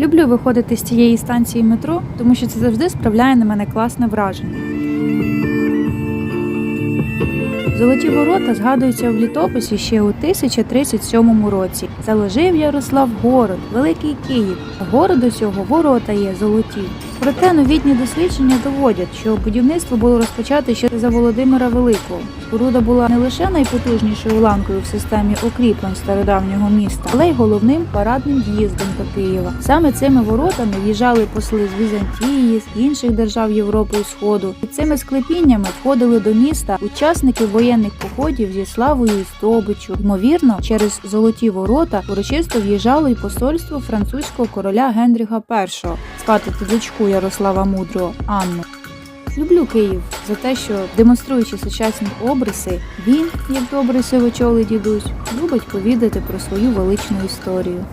Люблю виходити з цієї станції метро, тому що це завжди справляє на мене класне враження. Золоті ворота згадуються в літописі ще у 1037 році. Заложив Ярослав город, Великий Київ. Городу цього ворота є золоті. Проте новітні дослідження доводять, що будівництво було розпочато ще за Володимира Великого. Споруда була не лише найпотужнішою ланкою в системі укріплень стародавнього міста, але й головним парадним в'їздом до Києва. Саме цими воротами в'їжджали посли з Візантії, з інших держав Європи і Сходу. І цими склепіннями входили до міста учасники воєнних походів зі славою і здобиччю. Ймовірно, через золоті ворота урочисто в'їжджало й посольство французького короля Генріха І, сватати дочку Ярослава Мудрого Анну. Люблю Київ за те, що демонструючи сучасні обриси, він, як добрий сивочолий дідусь, любить повідати про свою величну історію.